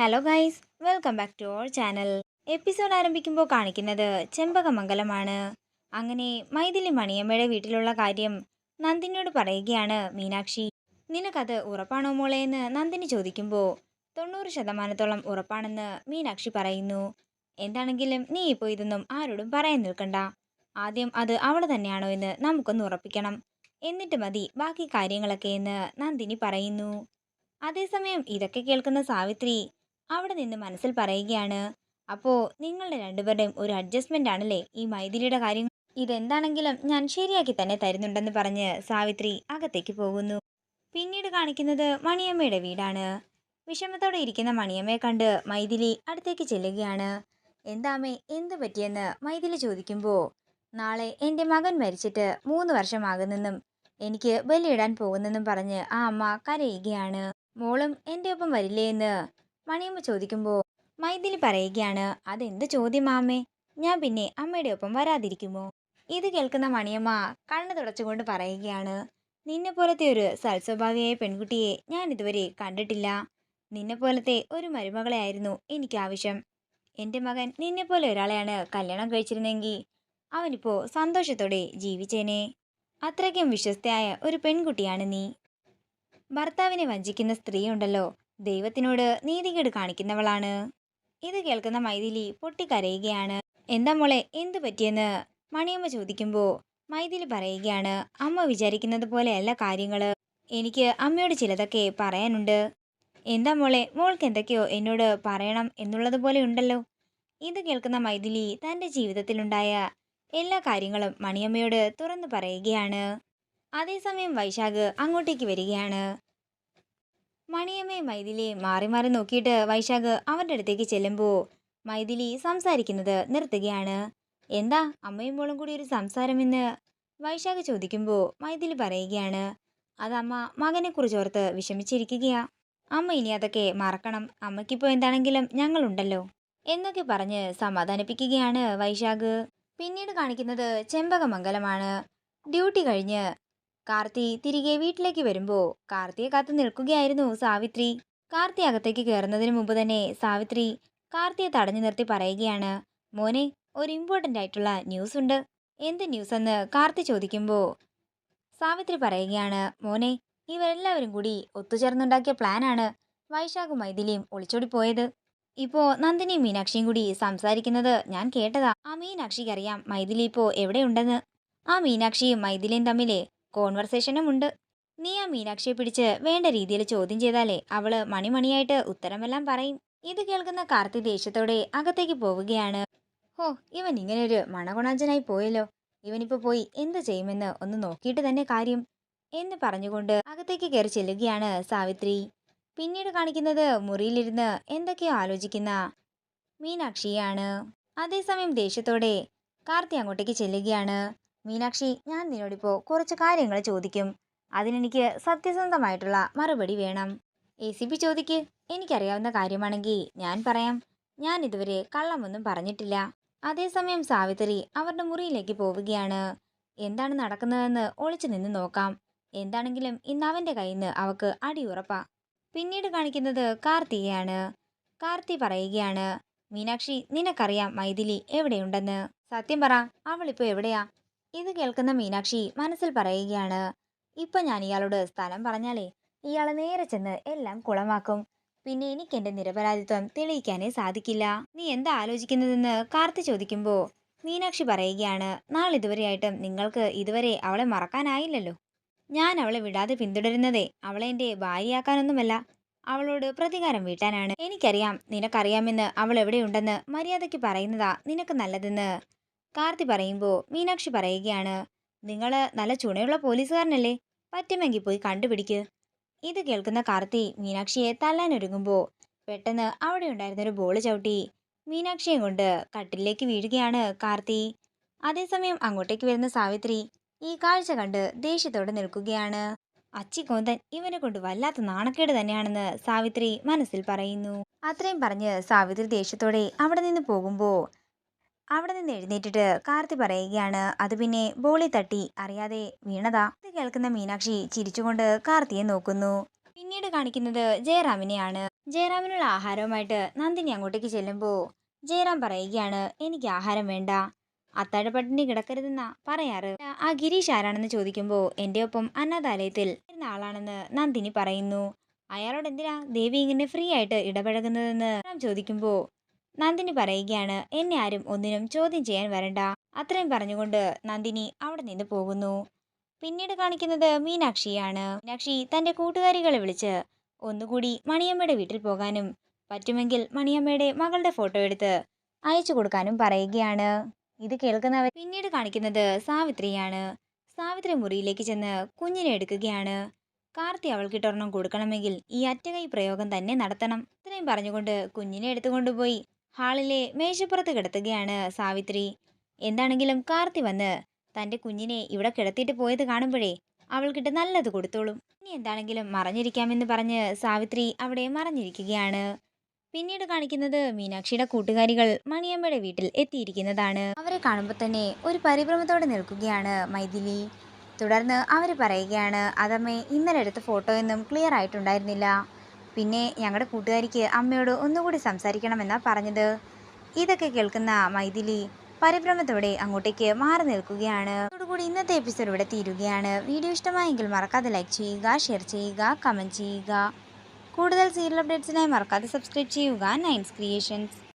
Hello guys welcome back to our channel episode ആരംഭിക്കുമ്പോൾ കാണിക്കുന്നത് ചെമ്പകമംഗലമാണ്. അങ്ങനെ മൈഥിലി മണിയമ്മയുടെ വീട്ടിലുള്ള കാര്യം നന്ദിനിയോട് പറയുകയാണ് മീനാക്ഷി. നിനക്കത് ഉറപ്പാണോ മോളെ എന്ന് നന്ദിനി ചോദിക്കുമ്പോൾ തൊണ്ണൂറ് ശതമാനത്തോളം ഉറപ്പാണെന്ന് മീനാക്ഷി പറയുന്നു. എന്താണെങ്കിലും നീ ഇപ്പോൾ ഇതൊന്നും ആരോടും പറയാൻ നിൽക്കണ്ട. ആദ്യം അത് അവൾ തന്നെയാണോ എന്ന് നമുക്കൊന്ന് ഉറപ്പിക്കണം. എന്നിട്ട് മതി ബാക്കി കാര്യങ്ങളൊക്കെ എന്ന് നന്ദിനി പറയുന്നു. അതേസമയം ഇതൊക്കെ കേൾക്കുന്ന സാവിത്രി അവിടെ നിന്ന് മനസ്സിൽ പറയുകയാണ് അപ്പോൾ നിങ്ങളുടെ രണ്ടുപേരുടെയും ഒരു അഡ്ജസ്റ്റ്മെന്റ് ആണല്ലേ ഈ മൈഥിലിയുടെ കാര്യം? ഇതെന്താണെങ്കിലും ഞാൻ ശരിയാക്കി തന്നെ തരുന്നുണ്ടെന്ന് പറഞ്ഞ് സാവിത്രി അകത്തേക്ക് പോകുന്നു. പിന്നീട് കാണിക്കുന്നത് മണിയമ്മയുടെ വീടാണ്. വിഷമത്തോടെ ഇരിക്കുന്ന മണിയമ്മയെ കണ്ട് മൈഥിലി അടുത്തേക്ക് ചെല്ലുകയാണ്. എന്താമേ എന്ത് പറ്റിയെന്ന് മൈഥിലി ചോദിക്കുമ്പോൾ നാളെ എന്റെ മകൻ മരിച്ചിട്ട് മൂന്ന് വർഷമാകുന്നെന്നും എനിക്ക് ബലിയിടാൻ പോകുന്നെന്നും പറഞ്ഞ് ആ അമ്മ കരയുകയാണ്. മോളും എന്റെ ഒപ്പം വരില്ലേ എന്ന് മണിയമ്മ ചോദിക്കുമ്പോൾ മൈഥിലി പറയുകയാണ് അതെന്ത് ചോദ്യം മാമേ? ഞാൻ പിന്നെ അമ്മയുടെ ഒപ്പം വരാതിരിക്കുമോ? ഇത് കേൾക്കുന്ന മണിയമ്മ കണ്ണു തുടച്ചുകൊണ്ട് പറയുകയാണ് നിന്നെ പോലത്തെ ഒരു സൽസ്വഭാവിയായ പെൺകുട്ടിയെ ഞാൻ ഇതുവരെ കണ്ടിട്ടില്ല. നിന്നെ പോലത്തെ ഒരു മരുമകളെ ആയിരുന്നു എനിക്ക് ആവശ്യം. എന്റെ മകൻ നിന്നെ പോലെ ഒരാളെയാണ് കല്യാണം കഴിച്ചിരുന്നെങ്കിൽ അവനിപ്പോൾ സന്തോഷത്തോടെ ജീവിച്ചേനെ. അത്രയ്ക്കും വിശ്വസ്തയായ ഒരു പെൺകുട്ടിയാണ് നീ. ഭർത്താവിനെ വഞ്ചിക്കുന്ന സ്ത്രീയുണ്ടല്ലോ ദൈവത്തിനോട് നീതികേട് കാണിക്കുന്നവളാണ്. ഇത് കേൾക്കുന്ന മൈഥിലി പൊട്ടിക്കരയുകയാണ്. എന്താ മോളെ എന്തു പറ്റിയെന്ന്? മണിയമ്മ ചോദിക്കുമ്പോൾ മൈഥിലി പറയുകയാണ് അമ്മ വിചാരിക്കുന്നത് പോലെയല്ല കാര്യങ്ങൾ എനിക്ക് അമ്മയോട് ചിലതൊക്കെ പറയാനുണ്ട്. എന്താ മോളെ മോൾക്ക് എന്തൊക്കെയോ എന്നോട് പറയണം എന്നുള്ളത് പോലെ ഉണ്ടല്ലോ. ഇത് കേൾക്കുന്ന മൈഥിലി തന്റെ ജീവിതത്തിലുണ്ടായ എല്ലാ കാര്യങ്ങളും മണിയമ്മയോട് തുറന്നു പറയുകയാണ്. അതേസമയം വൈശാഖ് അങ്ങോട്ടേക്ക് വരികയാണ്. മണിയമ്മയും മൈഥിലിയും മാറി മാറി നോക്കിയിട്ട് വൈശാഖ് അവന്റെ അടുത്തേക്ക് ചെല്ലുമ്പോൾ മൈഥിലി സംസാരിക്കുന്നത് നിർത്തുകയാണ്. എന്താ അമ്മയും മോളും കൂടി ഒരു സംസാരമെന്ന് വൈശാഖ് ചോദിക്കുമ്പോൾ മൈഥിലി പറയുകയാണ്. അതമ്മ മകനെക്കുറിച്ച് ഓർത്ത് വിഷമിച്ചിരിക്കുകയാ. അമ്മ ഇനി അതൊക്കെ മറക്കണം. അമ്മയ്ക്കിപ്പോൾ എന്താണെങ്കിലും ഞങ്ങളുണ്ടല്ലോ എന്നൊക്കെ പറഞ്ഞ് സമാധാനിപ്പിക്കുകയാണ് വൈശാഖ്. പിന്നീട് കാണിക്കുന്നത് ചെമ്പകമംഗലമാണ്. ഡ്യൂട്ടി കഴിഞ്ഞ് കാർത്തി തിരികെ വീട്ടിലേക്ക് വരുമ്പോൾ കാർത്തിയെ കാത്തു നിൽക്കുകയായിരുന്നു സാവിത്രി. കാർത്തി അകത്തേക്ക് കയറുന്നതിന് മുമ്പ് തന്നെ സാവിത്രി കാർത്തിയെ തടഞ്ഞു നിർത്തി പറയുകയാണ് മോനെ ഒരു ഇമ്പോർട്ടന്റ് ആയിട്ടുള്ള ന്യൂസ് ഉണ്ട്. എന്ത് ന്യൂസ് എന്ന് കാർത്തി ചോദിക്കുമ്പോൾ സാവിത്രി പറയുകയാണ് മോനെ ഇവരെല്ലാവരും കൂടി ഒത്തുചേർന്നുണ്ടാക്കിയ പ്ലാനാണ് വൈശാഖും മൈഥിലിയും ഒളിച്ചോടി പോയത്. ഇപ്പോ നന്ദിനിയും മീനാക്ഷിയും കൂടി സംസാരിക്കുന്നത് ഞാൻ കേട്ടതാ. ആ മീനാക്ഷിക്ക് അറിയാം മൈഥിലി ഇപ്പോ എവിടെയുണ്ടെന്ന്. ആ മീനാക്ഷിയും മൈഥിലിയും തമ്മിലെ കോൺവെർസേഷനും ഉണ്ട്. നീ ആ മീനാക്ഷിയെ പിടിച്ച് വേണ്ട രീതിയിൽ ചോദ്യം ചെയ്താലേ അവൾ മണിമണിയായിട്ട് ഉത്തരമെല്ലാം പറയും. ഇത് കേൾക്കുന്ന കാർത്തി ദേഷ്യത്തോടെ അകത്തേക്ക് പോവുകയാണ്. ഓ ഇവൻ ഇങ്ങനെ ഒരു മണകുണാഞ്ചനായി പോയല്ലോ. ഇവനിപ്പോ പോയി എന്ത് ചെയ്യുമെന്ന് ഒന്ന് നോക്കിയിട്ട് തന്നെ കാര്യം. എന്ന് പറഞ്ഞുകൊണ്ട് അകത്തേക്ക് കയറി ചെല്ലുകയാണ് സാവിത്രി. പിന്നീട് കാണിക്കുന്നത് മുറിയിലിരുന്ന് എന്തൊക്കെയോ ആലോചിക്കുന്ന മീനാക്ഷിയാണ്. അതേസമയം ദേഷ്യത്തോടെ കാർത്തി അങ്ങോട്ടേക്ക് ചെല്ലുകയാണ്. മീനാക്ഷി ഞാൻ നിന്നോടിപ്പോൾ കുറച്ച് കാര്യങ്ങൾ ചോദിക്കും. അതിനെനിക്ക് സത്യസന്ധമായിട്ടുള്ള മറുപടി വേണം. എ സി പി ചോദിക്ക്. എനിക്കറിയാവുന്ന കാര്യമാണെങ്കിൽ ഞാൻ പറയാം. ഞാൻ ഇതുവരെ കള്ളമൊന്നും പറഞ്ഞിട്ടില്ല. അതേസമയം സാവിത്രി അവരുടെ മുറിയിലേക്ക് പോവുകയാണ്. എന്താണ് നടക്കുന്നതെന്ന് ഒളിച്ചു നിന്ന് നോക്കാം. എന്താണെങ്കിലും ഇന്ന് അവന്റെ കയ്യിൽ നിന്ന് അവക്ക് അടിയുറപ്പാ പിന്നീട് കാണിക്കുന്നത് കാർത്തികയാണ് കാർത്തി പറയുകയാണ് മീനാക്ഷി നിനക്കറിയാം മൈഥിലി എവിടെയുണ്ടെന്ന്. സത്യം പറ അവളിപ്പോൾ എവിടെയാ? ഇത് കേൾക്കുന്ന മീനാക്ഷി മനസ്സിൽ പറയുകയാണ് ഇപ്പൊ ഞാൻ ഇയാളോട് സ്ഥലം പറഞ്ഞാലേ ഇയാൾ നേരെ ചെന്ന് എല്ലാം കുളമാക്കും. പിന്നെ എനിക്ക് എന്റെ നിരപരാധിത്വം തെളിയിക്കാനേ സാധിക്കില്ല. നീ എന്താ ആലോചിക്കുന്നതെന്ന് കാർത്തി ചോദിക്കുമ്പോൾ മീനാക്ഷി പറയുകയാണ് നാളിതുവരെയായിട്ടും നിങ്ങൾക്ക് ഇതുവരെ അവളെ മറക്കാനായില്ലല്ലോ. ഞാൻ അവളെ വിടാതെ പിന്തുടരുന്നതേ അവളെ എന്റെ ഭാര്യയാക്കാനൊന്നുമല്ല. അവളോട് പ്രതികാരം വീട്ടാനാണ്. എനിക്കറിയാം നിനക്കറിയാമെന്ന് അവൾ എവിടെയുണ്ടെന്ന് മര്യാദയ്ക്ക് പറയുന്നതാ നിനക്ക് നല്ലതെന്ന്. കാർത്തി പറയുമ്പോൾ മീനാക്ഷി പറയുകയാണ് നിങ്ങൾ നല്ല ചുണയുള്ള പോലീസുകാരനല്ലേ? പറ്റുമെങ്കിൽ പോയി കണ്ടുപിടിക്ക്. ഇത് കേൾക്കുന്ന കാർത്തി മീനാക്ഷിയെ തല്ലാനൊരുങ്ങുമ്പോൾ പെട്ടെന്ന് അവിടെ ഉണ്ടായിരുന്നൊരു ബോൾ ചവിട്ടി മീനാക്ഷിയെ കൊണ്ട് കട്ടിലേക്ക് വീഴുകയാണ് കാർത്തി. അതേസമയം അങ്ങോട്ടേക്ക് വരുന്ന സാവിത്രി ഈ കാഴ്ച കണ്ട് ദേഷ്യത്തോടെ നിൽക്കുകയാണ്. അച്ചിക്കോന്തൻ ഇവനെ കൊണ്ട് വല്ലാത്ത നാണക്കേട് തന്നെയാണെന്ന് സാവിത്രി മനസ്സിൽ പറയുന്നു. അത്രയും പറഞ്ഞ് സാവിത്രി ദേഷ്യത്തോടെ അവിടെ നിന്ന് പോകുമ്പോൾ അവിടെ നിന്ന് എഴുന്നേറ്റിട്ട് കാർത്തി പറയുകയാണ് അത് പിന്നെ ബോളി തട്ടി അറിയാതെ വീണതാ? ഇത് കേൾക്കുന്ന മീനാക്ഷി ചിരിച്ചുകൊണ്ട് കാർത്തിയെ നോക്കുന്നു. പിന്നീട് കാണിക്കുന്നത് ജയറാമിനെയാണ്. ജയറാമിനുള്ള ആഹാരവുമായിട്ട് നന്ദിനി അങ്ങോട്ടേക്ക് ചെല്ലുമ്പോൾ ജയറാം പറയുകയാണ് എനിക്ക് ആഹാരം വേണ്ട. അത്താഴപ്പട്ടിണി കിടക്കരുതെന്നാ പറയാറ്. ആ ഗിരീഷ് ആരാണെന്ന് ചോദിക്കുമ്പോൾ എന്റെ ഒപ്പം അനാഥാലയത്തിൽ ഇരുന്ന ആളാണെന്ന് നന്ദിനി പറയുന്നു. അയാളോട് എന്തിനാ ദേവി ഇങ്ങനെ ഫ്രീ ആയിട്ട് ഇടപഴകുന്നതെന്ന് ചോദിക്കുമ്പോൾ നന്ദിനി പറയുകയാണ് എന്നെ ആരും ഒന്നിനും ചോദ്യം ചെയ്യാൻ വരണ്ട. അത്രയും പറഞ്ഞുകൊണ്ട് നന്ദിനി അവിടെ നിന്ന് പോകുന്നു. പിന്നീട് കാണിക്കുന്നത് മീനാക്ഷിയാണ്. മീനാക്ഷി തന്റെ കൂട്ടുകാരികളെ വിളിച്ച് ഒന്നുകൂടി മണിയമ്മയുടെ വീട്ടിൽ പോകാനും പറ്റുമെങ്കിൽ മണിയമ്മയുടെ മകളുടെ ഫോട്ടോ എടുത്ത് അയച്ചു കൊടുക്കാനും പറയുകയാണ്. ഇത് കേൾക്കുന്നവർ പിന്നീട് കാണിക്കുന്നത് സാവിത്രിയാണ്. സാവിത്രി മുറിയിലേക്ക് ചെന്ന് കുഞ്ഞിനെ എടുക്കുകയാണ്. കാർത്തി അവൾക്ക് ഇട്ടൊരെണ്ണം കൊടുക്കണമെങ്കിൽ ഈ അറ്റകൈ പ്രയോഗം തന്നെ നടത്തണം. ഇത്രയും പറഞ്ഞുകൊണ്ട് കുഞ്ഞിനെ എടുത്തുകൊണ്ടുപോയി ഹാളിലെ മേശപ്പുറത്ത് കിടത്തുകയാണ് സാവിത്രി. എന്താണെങ്കിലും കാർത്തി വന്ന് തന്റെ കുഞ്ഞിനെ ഇവിടെ കിടത്തിയിട്ട് പോയത് കാണുമ്പോഴേ അവൾക്കിട്ട് നല്ലത് കൊടുത്തോളും. ഇനി എന്താണെങ്കിലും മറഞ്ഞിരിക്കാമെന്ന് പറഞ്ഞ് സാവിത്രി അവിടെ മറഞ്ഞിരിക്കുകയാണ്. പിന്നീട് കാണിക്കുന്നത് മീനാക്ഷിയുടെ കൂട്ടുകാരികൾ മണിയമ്മയുടെ വീട്ടിൽ എത്തിയിരിക്കുന്നതാണ്. അവരെ കാണുമ്പോൾ തന്നെ ഒരു പരിഭ്രമത്തോടെ നിൽക്കുകയാണ് മൈഥിലി. തുടർന്ന് അവർ പറയുകയാണ് അതമ്മേ ഇന്നലെ എടുത്ത ഫോട്ടോയൊന്നും ക്ലിയർ ആയിട്ടുണ്ടായിരുന്നില്ല. പിന്നെ ഞങ്ങളുടെ കൂട്ടുകാരിക്ക് അമ്മയോട് ഒന്നുകൂടി സംസാരിക്കണമെന്നാ പറഞ്ഞത്. ഇതൊക്കെ കേൾക്കുന്ന മൈഥിലി പരിഭ്രമത്തോടെ അങ്ങോട്ടേക്ക് മാറി നിൽക്കുകയാണ്. അതോടുകൂടി ഇന്നത്തെ എപ്പിസോഡ് ഇവിടെ തീരുകയാണ്. വീഡിയോ ഇഷ്ടമായെങ്കിൽ മറക്കാതെ ലൈക്ക് ചെയ്യുക ഷെയർ ചെയ്യുക കമന്റ് ചെയ്യുക. കൂടുതൽ സീരിയൽ അപ്ഡേറ്റ്സിനായി മറക്കാതെ സബ്സ്ക്രൈബ് ചെയ്യുക. Nines creations.